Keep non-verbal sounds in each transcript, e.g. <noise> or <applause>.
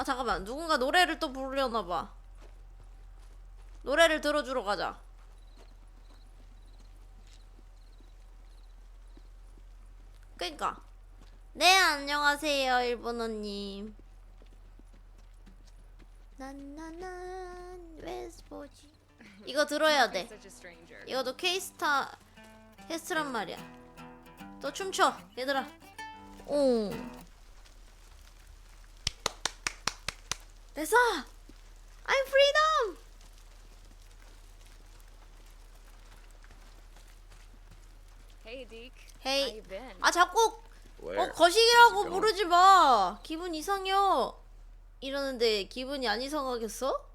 아 잠깐만 누군가 노래를 또 부르려나 봐. 노래를 들어주러 가자. 그니까 네 안녕하세요 일본어님. 난나난 웨스보지 이거 들어야 돼. 이것도 케이스타 헤스란 말이야. 또 춤춰, 얘들아. 오. 됐어. I'm freedom. Hey? 아 자꾸 Where? 어 거식이라고? 부르지 마. 기분 이상해요. 이러는데 기분이 안 이상하겠어?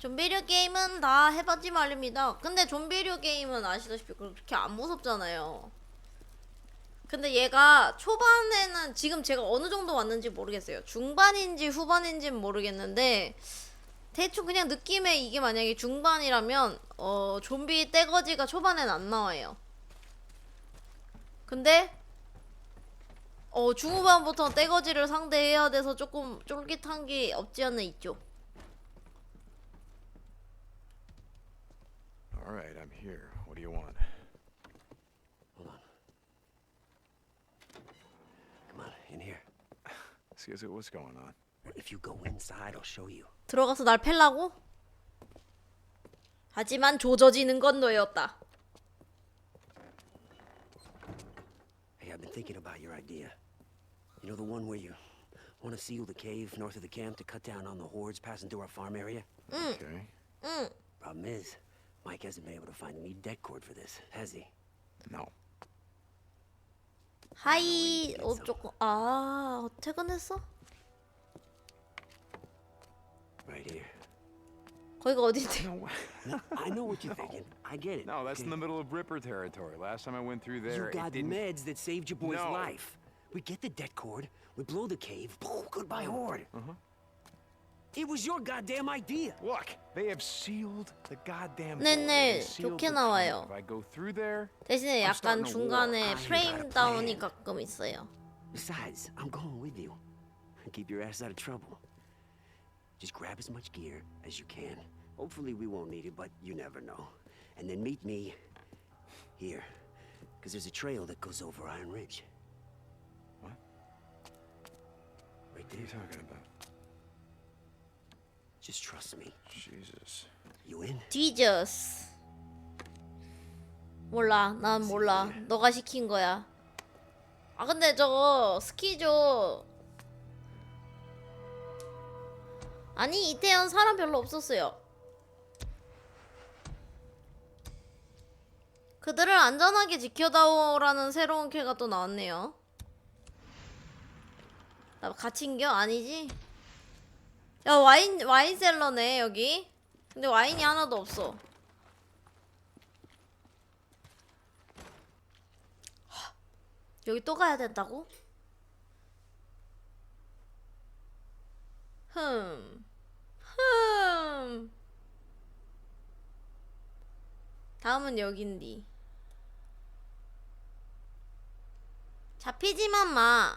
좀비류 게임은 다 해봤지 말입니다. 근데 좀비류 게임은 아시다시피 그렇게 안 무섭잖아요. 근데 얘가 초반에는 지금 제가 어느 정도 왔는지 모르겠어요. 중반인지 후반인지는 모르겠는데 대충 그냥 느낌에 이게 만약에 중반이라면 어 좀비 떼거지가 초반엔 안 나와요. 근데 어 중후반부터 떼거지를 상대해야 돼서 조금 쫄깃한 게 없지 않아 있죠. All right, I'm here. Excuse me, what's going on? If you go inside, I'll show you. 들어가서 날 팰라고? 하지만 조져지는 건 너였다. Hey, I've been thinking about your idea. You know the one where you want to seal the cave north of the camp to cut down on the hordes passing through our farm area? Okay. 응. Problem is, Mike hasn't been able to find any dead cord for this, has he? No. 하이 어 조금 아 퇴근했어? Right here. 거기가 어딘데? No, I know what you're <laughs> thinking. I get it. no, that's in okay? the middle of Ripper territory. Last time I went through You there, got it didn't. meds that saved your boy's No. life. We get the dead cord, we blow the cave, goodbye horde. Uh-huh. It was your goddamn idea. Look, they have sealed the goddamn. 네, door. 네, They sealed 좋게 the 나와요. cave. If I go through there, 대신에 I'm 약간 starting a 중간에 war. I 프레임 got a 다운이 plan. 가끔 있어요. Besides, I'm going with you. Keep your ass out of trouble. Just grab as much gear as you can. Hopefully we won't need it, but you never know. And then meet me here. Because there's a trail that goes over Iron Ridge. What? Right what are you there. talking about? Just trust me. Jesus. You in? 디저스. 몰라, 난 몰라. 너가 시킨 거야. 아 근데 저거 스키죠. 아니 이태원 사람 별로 없었어요. 그들을 안전하게 지켜다오라는 새로운 캐가 또 나왔네요. 나 갇힌겨? 아니지? 야 와인 와인 셀러네 여기. 근데 와인이 하나도 없어. 하, 여기 또 가야 된다고? 흠. 흠. 다음은 여긴디. 잡히지만 마.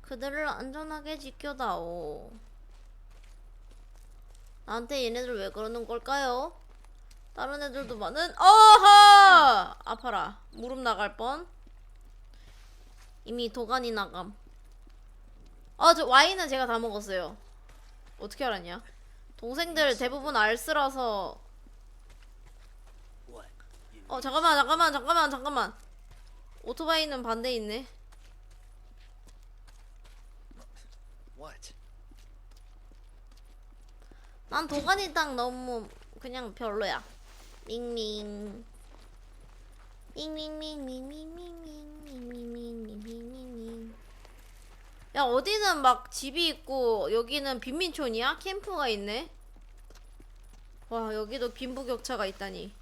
그들을 안전하게 지켜다오. 나한테 얘네들 왜 그러는 걸까요? 다른 애들도 많은 어허! 아파라. 무릎 나갈 뻔. 이미 도가니 나감. 아 저 와인은 제가 다 먹었어요. 어떻게 알았냐? 동생들 대부분 알쓰라서? 어 잠깐만 잠깐만 잠깐만 잠깐만. 오토바이는 반대 있네. What? 난 도가니 땅 너무 그냥 별로야. 밍밍. 밍 밍밍밍밍밍밍밍밍밍밍밍밍. 야 어디는 막 집이 있고 여기는 빈민촌이야? 캠프가 있네. 와 여기도 빈부격차가 있다니.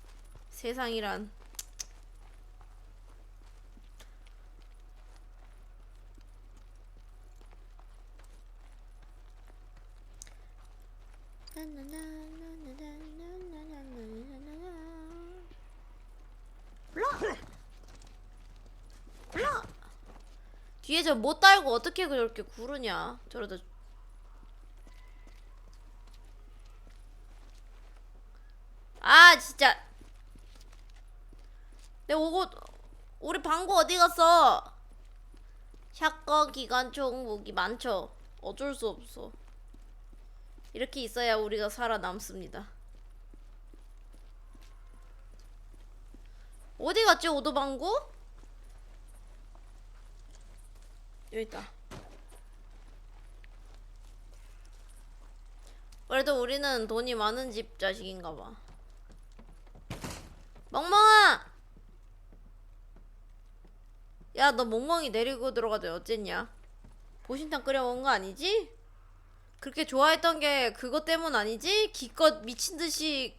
세상이란. 저못 달고 어떻게 그렇게 구르냐? 저러다. 아 진짜. 내 오고 우리 방구 어디 갔어? 샷건 기관총 무기 많죠? 어쩔 수 없어. 이렇게 있어야 우리가 살아남습니다. 어디 갔지 오도방구? 여기 있다. 그래도 우리는 돈이 많은 집 자식인가 봐. 멍멍아! 야, 너 멍멍이 데리고 들어가도 어쨌냐? 보신탕 끓여 먹은 거 아니지? 그렇게 좋아했던 게 그것 때문 아니지? 기껏 미친 듯이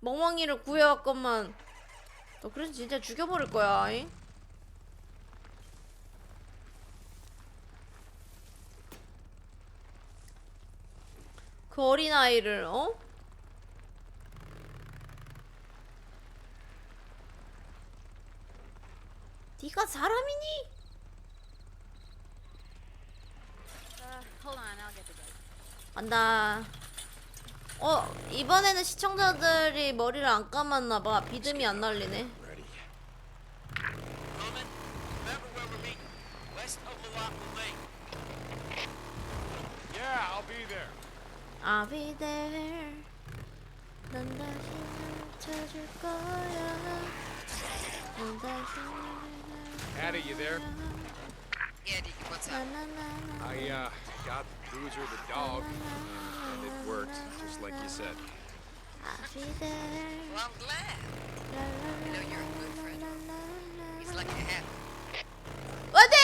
멍멍이를 구해왔건만 너 그래서 진짜 죽여버릴 거야. 잉? 그 어린 아이를 어? 네가 사람이니? Uh. 안다. 어 이번에는 시청자들이 머리를 안 감았나 봐. 비듬이 안 날리네. Yeah, I'll be there. I'll be there. 난 다시 널 찾을 거야. 난 다시 Addie, you there? Yeah, Deacon, what's up? 나나나나. I uh got Boozer the dog, and it worked just like you said. I'll be there. Well, I'm glad. La, la, You know you're a good friend. la, la, la, He's la. lucky to have you. 어디?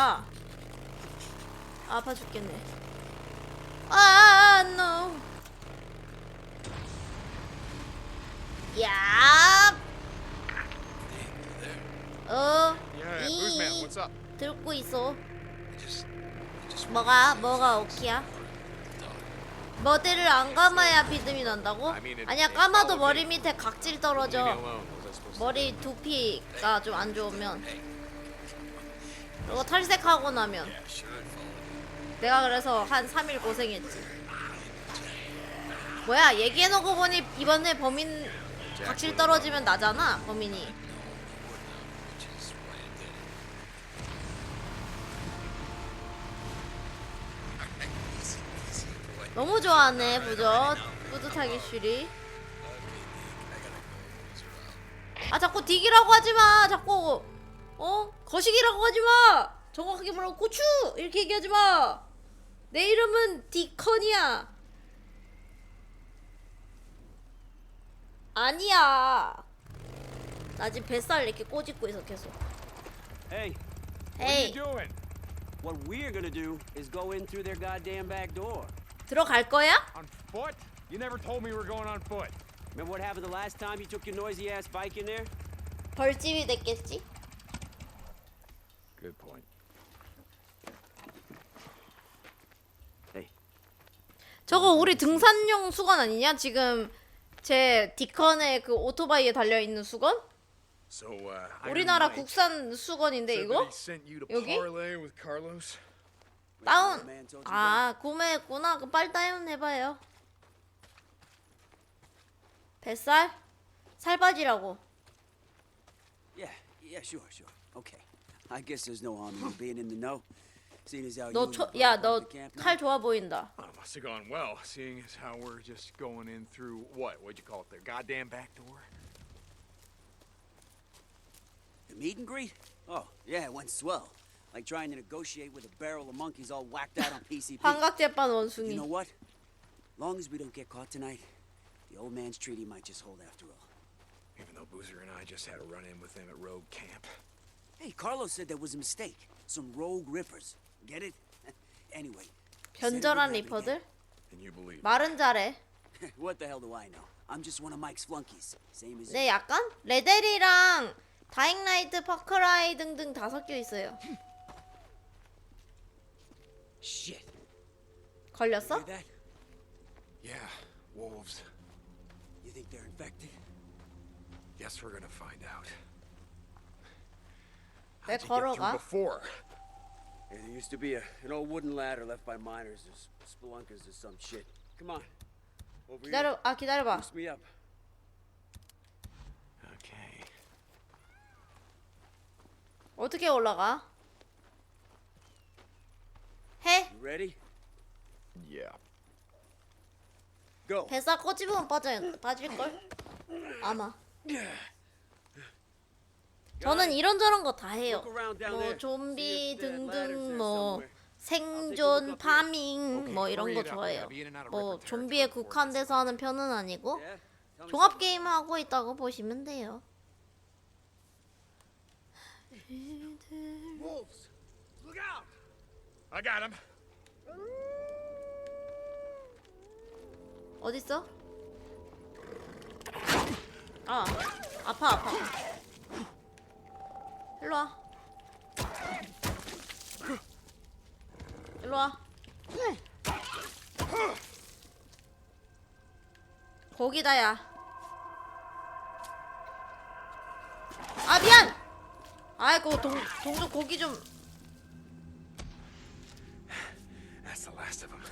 아. 아파 죽겠네. 아, no. 야. 어. 이. 들고 있어. 뭐가 뭐가 오키야? 머리를 안 감아야 비듬이 난다고? 아니야 followed 머리. 밑에 각질 떨어져. 머리 두피가 좀 안 좋으면. 그리고 탈색하고 나면. 내가 그래서 한 3일 고생했지. 뭐야 얘기해놓고 보니 이번에 범인 각질 떨어지면 나잖아 범인이. 너무 좋아하네 부젓 뿌듯하게 쉬리. 아 자꾸 딕이라고 하지마 자꾸 어 거식이라고 하지 마 정확하게 말하고 고추 이렇게 얘기하지 마 내 이름은 디컨이야 아니야 나 지금 뱃살 이렇게 꼬집고 있어 계속 Hey, What are 에이 you doing? what we're gonna do is go in through their goddamn back door. 들어갈 거야? On foot? You never told me we were going on foot. Remember what happened the last time you took your noisy ass bike in there? 벌집이 됐겠지? Good point. Hey, 저거 우리 등산용 수건 아니냐? 지금 제 디컨의 그 오토바이에 달려 있는 수건? So, uh, 우리나라 국산 수건인데 이거? he sent you to 여기? parlay with Carlos. 다운. 아 구매했구나. 그 빨리 다운 해봐요. 뱃살? 살바지라고. Yeah, yeah, sure, sure. Okay. I guess there's no harm in you being in the know. Seeing as how 너 you 초, and 야, Bert 너 went to camp now. 칼 좋아 보인다. Oh, must have gone well, seeing as how we're just going in through what? What'd you call it? Their goddamn back door? The meet and greet? Oh, yeah, it went swell. Like trying to negotiate with a barrel of monkeys all whacked out on PCP. <laughs> 환각제판 You 원숭이. know what? Long as we don't get caught tonight, the old man's treaty might just hold after all. Even though Boozer and I just had a run in with them at Rogue Camp. Hey, Carlos said there was a mistake. Some rogue rippers. Get it? <laughs> anyway. 변절한 Send it with 리퍼들? And you believe. 말은 잘해. everything. <laughs> what the hell do I know? I'm just one of Mike's flunkies. Same as 네, 약간 레델이랑 다잉라이트, 파크라이 등등 다 섞여 있어요. Shit. 걸렸어? Hear that? Yeah, wolves. think they're infected? Guess we're gonna find out. 왜 How'd you get through 걸어가? before? Yeah, there used to be a, an old wooden ladder left by miners or s- spelunkers or some shit. Come on. Over here. 기다려 아 기다려봐 Boost me up. Okay. 어떻게 올라가? 해? You ready? Yeah. Go. 뱃살 꼬집으면 빠져 빠질걸? 아마 저는 이런저런 거 다 해요 뭐. 좀비 등등 뭐. 생존 파밍 뭐 이런 거. 좋아해요 뭐 좀비에 국한돼서 하는 편은 아니고 종합. 게임 하고 있다고 보시면 돼요. 어딨어? 아 아파 아파 일로 와 일로 와 거기다 야아 아, 미안 아이고 동, 동족 고기 좀 That's the last of them.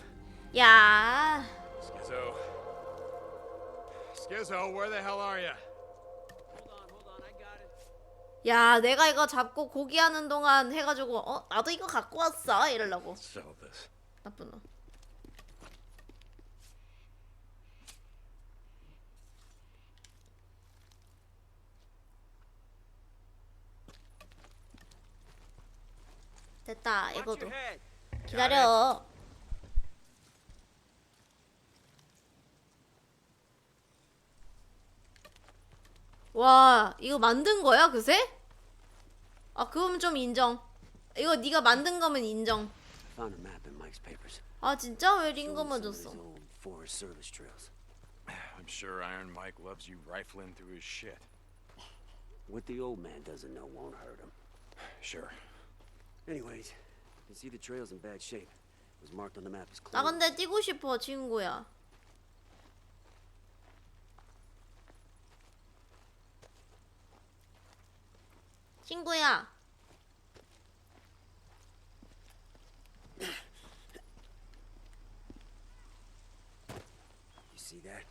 야. Skizzo. Skizzo, where the hell are you? 야, 내가 이거 잡고 고기 하는 동안 해가지고 어 나도 이거 갖고 왔어 이러려고 Sell this. 나쁜 놈. 됐다 Watch 이거도 your head. 기다려. 와 이거 만든 거야 그새? 아 그럼 좀 인정. 이거 네가 만든 거면 인정. Found a map in Mike's papers. 아 진짜 왜 링거만 줬어? old Forest Service trails. I'm sure Iron Mike loves you rifling through his shit. What the old man doesn't know won't hurt him. Sure. Anyways, you can see the trail's in bad shape. It was marked on the map as 나 closed. 근데 뛰고 싶어 친구야. 친구야. You see that?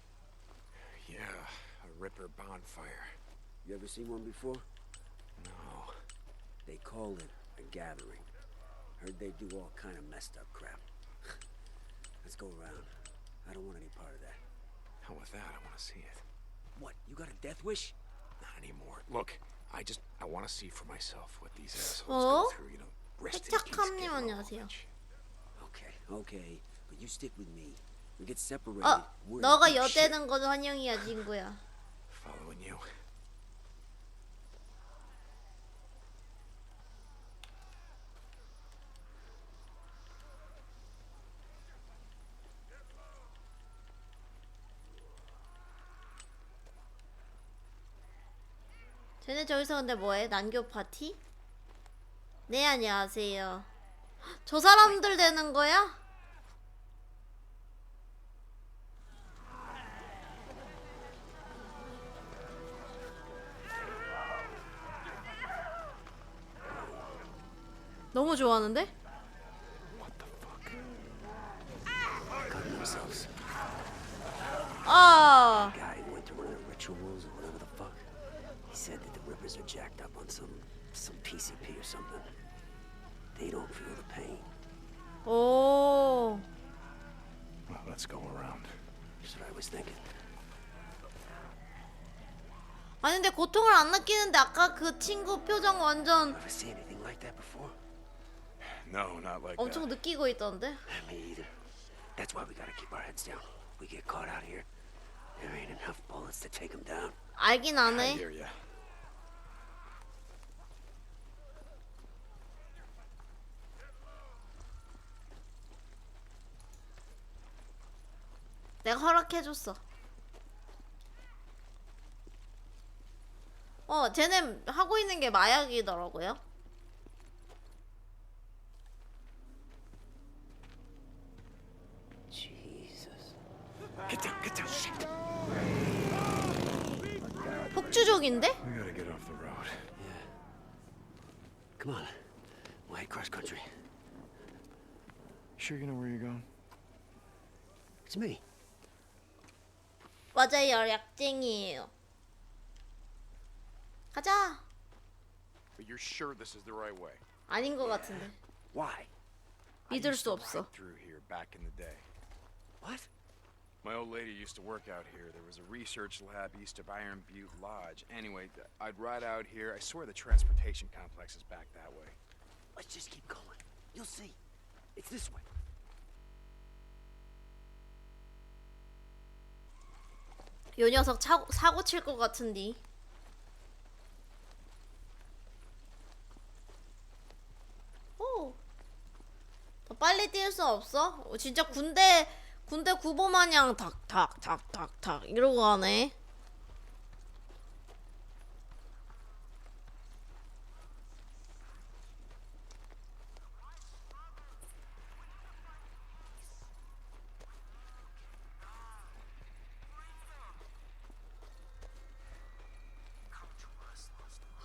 Yeah, a Ripper bonfire. You ever seen one before? No. They call it a gathering. Heard they do all kind of messed up crap. <laughs> Let's go around. I don't want any part of that. Hell with that, I want to see it. What? You got a death wish? Not anymore. Look, I just, I want to see for myself what these assholes 어? go through, you know. Rest in peace, 해착함님 Skid Row. 안녕하세요. Okay, okay. But you stick with me. We get separated. 어, we're in 너가 deep shit. 여대는 건 환영이야 친구야. Following you. 저기서 근데 뭐해? 난교 파티? 네 안녕하세요. 저 사람들 되는 거야? 너무 좋아하는데? 아, said that the Rippers are jacked up on some some PCP or something. They don't feel the pain. 오, Well, let's go around. That's what I was thinking. 아니 근데 고통을 안 느끼는데 아까 그 친구 표정 완전 Ever see anything like that before? No, not like 엄청 that. 느끼고 있던데? Me either. That's why we gotta keep our heads down. We get caught out here. There ain't enough bullets to take them down. 알긴 안 I 해. hear ya. 내가 허락해줬어. 어, 쟤네 하고 있는 게 마약이더라고요. 맞아요, 약쟁이에요. 가자. But you're sure this is the right way? 아닌 것 같은데. Why? I 믿을 used 수 to 없어. ride through here back in the day. What? My old lady used to work out here. There was a research lab east of Iron Butte Lodge. Anyway, th- I'd ride out here. I swear the transportation complex is back that way. Let's just keep going. You'll see. It's this way. 요 녀석 사고, 사고 칠 것 같은디. 오. 더 빨리 뛸 수 없어? 어, 진짜 군대 군대 구보 마냥 탁탁탁탁탁 이러고 가네.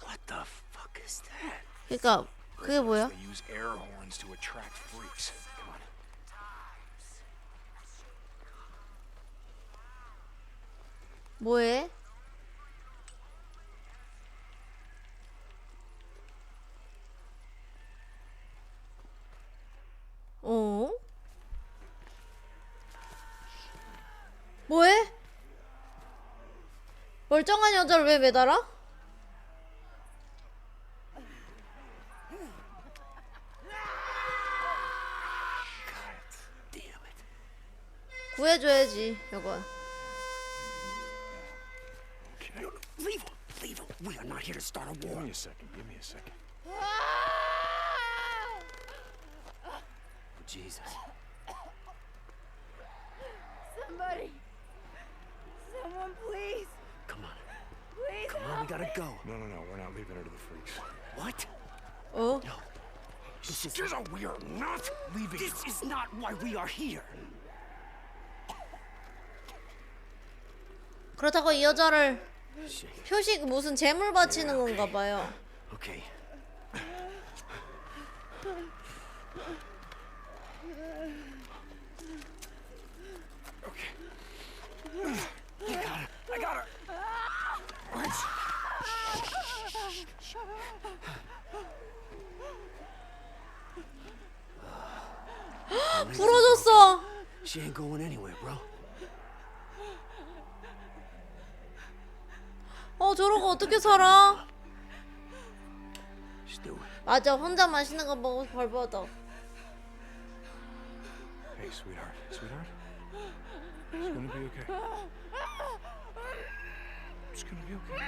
What the fuck is that? 그러니까 그게 뭐야? 뭐해? 어? 뭐해? 멀쩡한 여자를 왜 매달아? 구해줘야지, 이건. Okay. Leave him. Leave him. We are not here to start a Give war. me a second. Give me a second. Jesus. Somebody. Someone, please. Come on. Please. Come on, we gotta go. No, no, no. We're not leaving her to the freaks. What? 어? No. This is Just we are not leaving. This is not why we are here. 그렇다고 이 여자를. 표식 무슨 재물 바치는 건가 봐요. Her. 부러졌어. She ain't going anywhere, bro. 어 저러고 어떻게 살아? 맞아 혼자 맛있는 거 먹어서 벌받아. Hey, sweetheart. Sweetheart. It's gonna be okay. It's gonna be okay.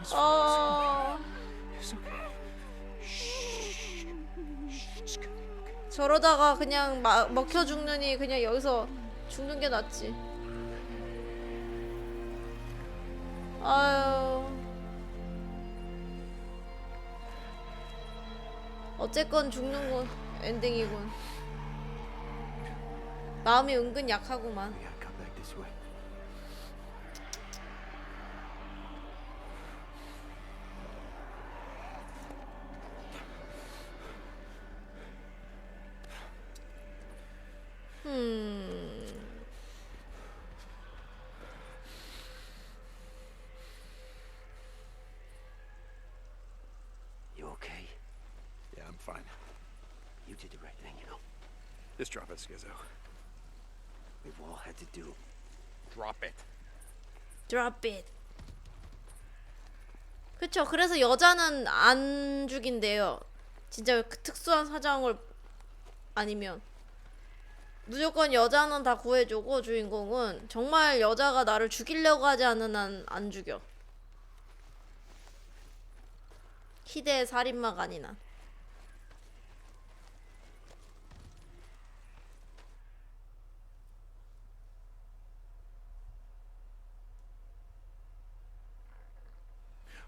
It's, 어 it's okay. Shh. Shh. It's gonna be okay. 저러다가 그냥 마, 먹혀 죽느니 그냥 여기서 죽는 게 낫지. 아유. 어쨌건 죽는 건 엔딩이군. 마음이 은근 약하구만. We gotta come back this way. 음. You okay? Yeah, I'm fine. You did the right thing, you know. Just drop it, Skizzo. We've all had to do. Drop it. Drop it. 그쵸. 그래서 여자는 안 죽인대요. 진짜 그 특수한 사정을 아니면 무조건 여자는 다 구해주고 주인공은 정말 여자가 나를 죽이려고 하지 않는 한 안 죽여. 희대의 살인마가 아닌 한.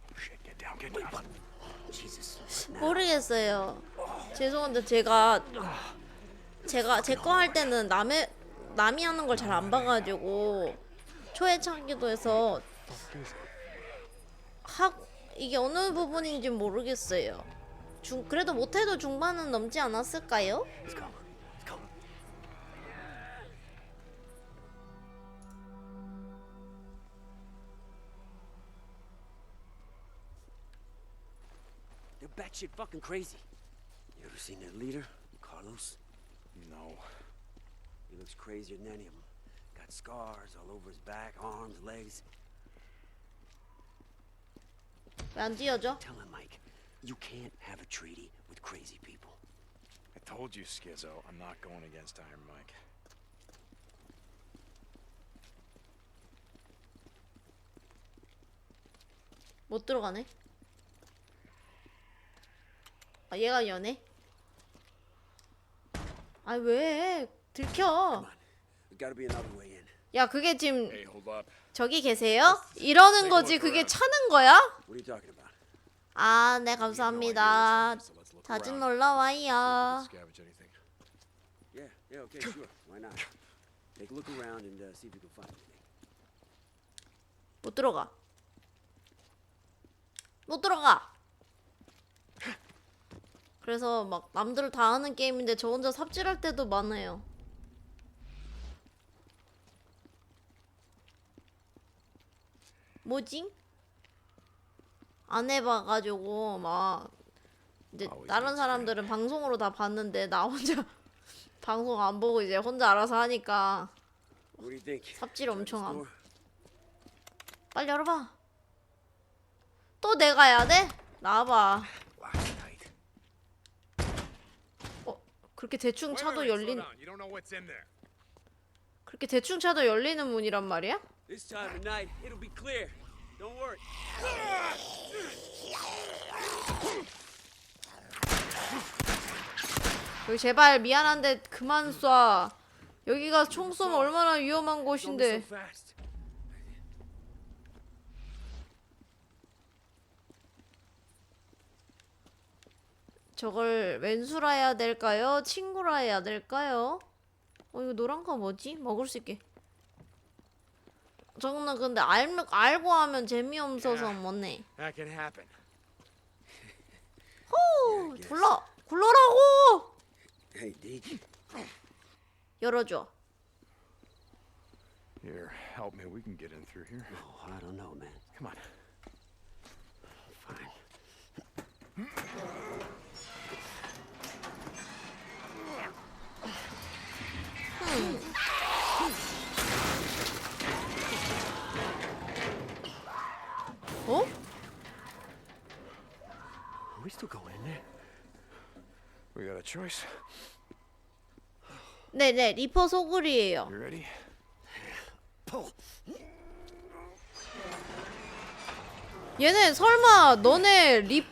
Oh shit! Get down. Get down. Jesus. 모르겠어요. 죄송한데 제가 제가 제 거 할 때는 남의 남이 하는 걸 잘 안 봐가지고 초회창기도 해서 하 이게 어느 부분인지 모르겠어요. 중 그래도 못해도 중반은 넘지 않았을까요? They're batshit fucking crazy. You ever seen their leader, Carlos? No. He looks crazier than any of them. Got scars all over his back, arms, legs. 왜 안 뛰어져? Tell him, Mike, you can't have a treaty with crazy people. I told you, Skizzo, I'm not going against Iron Mike. 못 들어가네. 아 얘가 여네. 아 왜? 들켜. 야 그게 지금. 저기 계세요? 이러는 거지 그게 차는 거야? 아 네 감사합니다. 자주. 놀러 와요. uh. 못 들어가. 못 들어가. 그래서 막 남들 다 하는 게임인데 저 혼자 삽질할 때도 많아요. 뭐지? 안 해봐가지고 막 이제 다른 사람들은 방송으로 다 봤는데 나 혼자 <laughs> 방송 안 보고 이제 혼자 알아서 하니까? 삽질 엄청 함. 빨리 열어봐. 또 내가 해야 돼? 나와봐. Lock it tight. 어, 그렇게 대충 차도 열린. 그렇게 대충 차도 열리는 문이란 말이야? This time of night, it'll be clear. Don't worry. 여기 제발 미안한데 그만 쏴. 여기가 총 쏘면 얼마나 위험한 곳인데. so fast. 저걸 왼수라 해야 될까요? 친구라 해야 될까요? 어 이거 노란 거 뭐지? 먹을 수 있게. 저거는 근데 알, 알고 하면 재미없어서 뭐네. That can happen. 호! 굴러! 굴러라고! 열어줘. Here, help me. We can get in through here. Oh, I don't know, man. Come on. Fine. 어? Are we still going in there? A choice. 네네 리퍼 소굴이에요. You ready? Pull. 얘네 설마 너네 리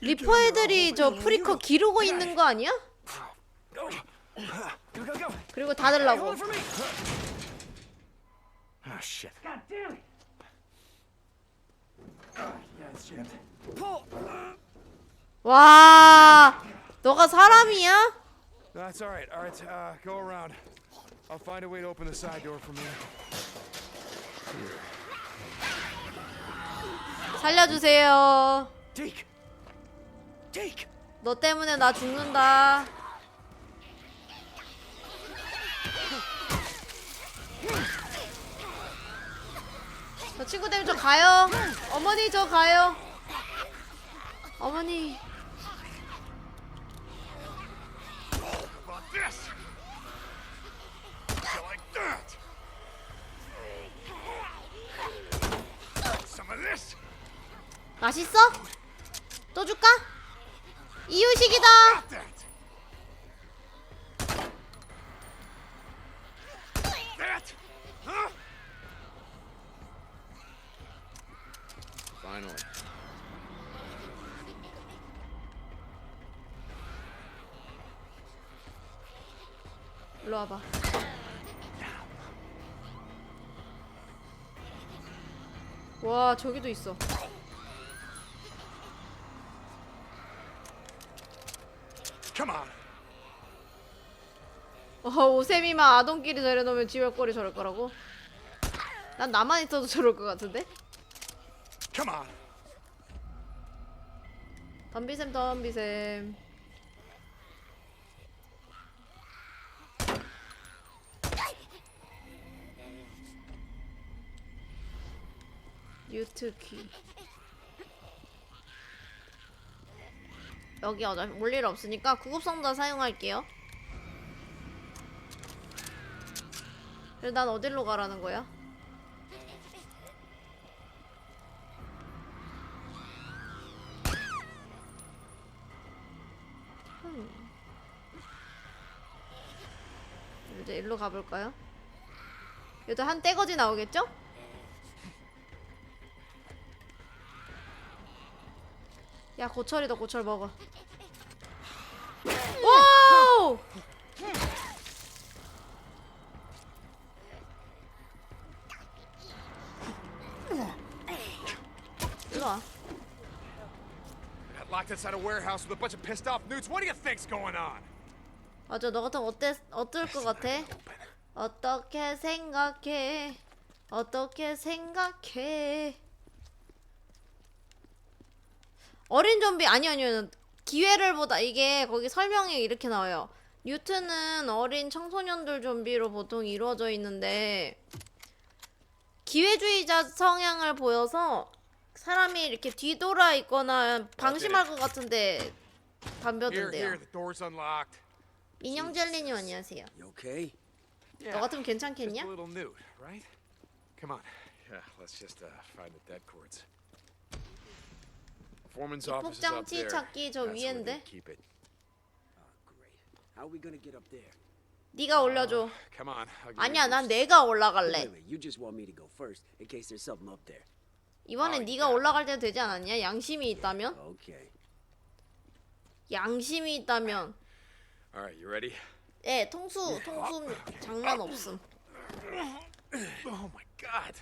리퍼 애들이 저 프리커 기르고 있는 거 아니야? Go, go, go. 그리고 다 들라고. Ah, shit. 와, 너가 사람이야? That's all right. All right, uh, go around. I'll find a way to open the side door from here. 살려주세요. Deke! Deke! 너 때문에 나 죽는다. 저 친구들 저 가요. 어머니 저 가요. 어머니. about this? You like that? Some of this? 맛있어? 또 줄까? 이유식이다. 일로 와봐. 와 저기도 있어. Come on. 어, 오세미만 아동끼리 저려놓으면 지랄거리 저럴 거라고? 난 나만 있어도 저럴 것 같은데? Come on. 덤비셈 덤비셈 유트키 여기 어차피 올 일 없으니까 구급상자 사용할게요 그래서 난 어디로 가라는 거야? 이제 일로 가볼까요? 여기도 한 떼거지 나오겠죠? 야 고철이다 고철 먹어 와우! 일로 와 Got locked inside a warehouse with a bunch of pissed off newts. What do you think's going on? 맞아 너 같으면 어때 어떨 것 같아? 어떻게 생각해? 어떻게 생각해? 어린 좀비 아니 아니요 기회를 보다 이게 거기 설명에 이렇게 나와요. 뉴트는 어린 청소년들 좀비로 보통 이루어져 있는데 기회주의자 성향을 보여서 사람이 이렇게 뒤돌아 있거나 방심할 것 같은데 unlocked. 인형 젤리님 안녕하세요. 너 같으면 괜찮겠냐? a little newt, right? Come on. Yeah, let's just uh, find the dead cords. Foreman's office is up there. 찾기 저 That's where they 위엔데. keep it. Oh, great. How are we gonna get up there? 네가 올려줘. Come on. I'll give you 아니야, a 난. 내가 Wait, 올라갈래. wait, you just want me to go first in case there's something up there. 이번엔 아, 네가 야. 올라갈 때 되지 않았냐? 양심이 있다면? Okay. 양심이 있다면. All right, you ready? 예, 통수, 통수 장난 없음. Oh my God!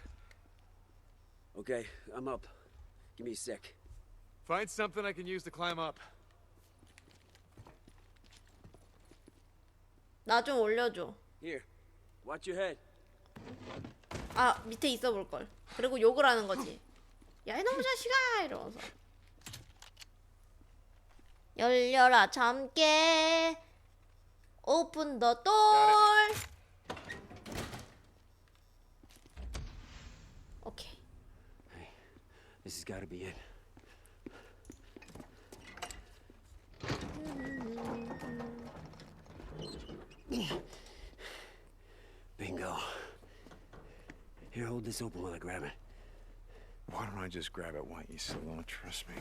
Okay, I'm up. Give me a sec. Find something I can use to climb up. 나 좀 올려줘. Here, watch your head. 아, 밑에 있어 볼 걸. 그리고 욕을 하는 거지. 야, 이놈의 자식아! 이러면서. 열려라, 참깨. 오픈 더 돌. 오케이. This has got to be it. Bingo. Here, hold this open while I grab it. Why don't I just grab it? Why you still don't trust me?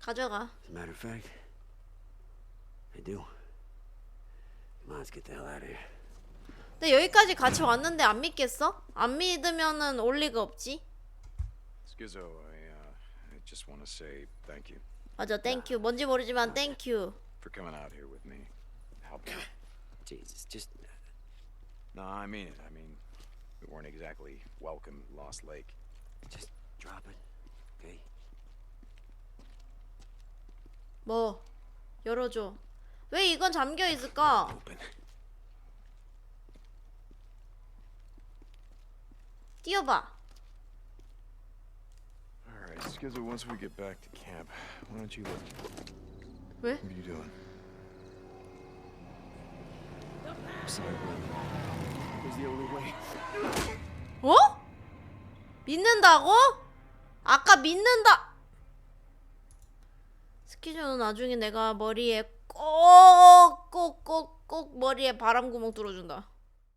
가져가. As a matter of fact, I do. Come on, let's get the hell out of here. 근데 여기까지 같이 왔는데 안 믿겠어? 안 믿으면은 올 리가 없지. Skizzo, I, uh, I just want to say thank you 맞아, 땡큐. 뭔지 모르지만 땡큐. for coming out here with me. Helping. me. Jesus, just No, I mean it. I mean, we weren't exactly welcome in Lost Lake. just drop it, okay? 뭐 열어줘. 왜 이건 잠겨 있을까? Open. 뛰어봐. Right, Skizzo, once we get back to camp, why don't you look? 왜? What are you doing? I'm sorry, brother. It was the only way. 어? 믿는다고? 아까 믿는다. 스키즈는 나중에 내가 머리에 꼭 꼭 꼭 꼭 머리에 바람 구멍 뚫어준다.